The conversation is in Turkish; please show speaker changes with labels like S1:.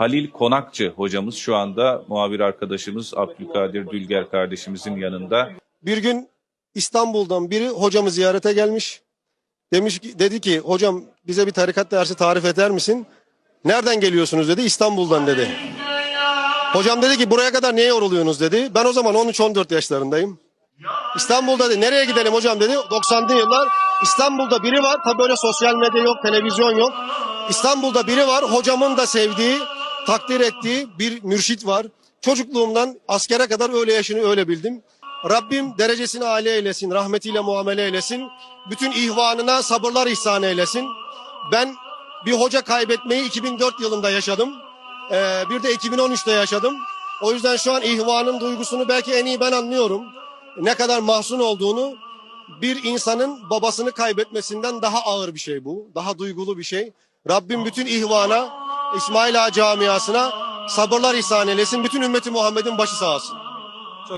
S1: Halil Konakçı hocamız şu anda muhabir arkadaşımız Abdülkadir Dülger kardeşimizin yanında.
S2: Bir gün İstanbul'dan biri hocamı ziyarete gelmiş. Demiş dedi ki hocam bize bir tarikat dersi tarif eder misin? Nereden geliyorsunuz dedi. İstanbul'dan dedi. Hocam dedi ki buraya kadar niye yoruluyorsunuz dedi. Ben o zaman 13-14 yaşlarındayım. İstanbul'da dedi nereye gidelim hocam dedi. 90'lı yıllar İstanbul'da biri var. Tabii böyle sosyal medya yok, televizyon yok. İstanbul'da biri var. Hocamın da sevdiği, takdir ettiği bir mürşit var. Çocukluğumdan askere kadar öyle yaşını öyle bildim. Rabbim derecesini âli eylesin, rahmetiyle muamele eylesin. Bütün ihvanına sabırlar ihsan eylesin. Ben bir hoca kaybetmeyi 2004 yılında yaşadım. Ee, bir de 2013'te yaşadım. O yüzden şu an ihvanın duygusunu belki en iyi ben anlıyorum. Ne kadar mahzun olduğunu bir insanın babasını kaybetmesinden daha ağır bir şey bu. Daha duygulu bir şey. Rabbim bütün ihvana, İsmail Ağa camiasına sabırlar ihsan eylesin. Bütün ümmeti Muhammed'in başı sağ olsun.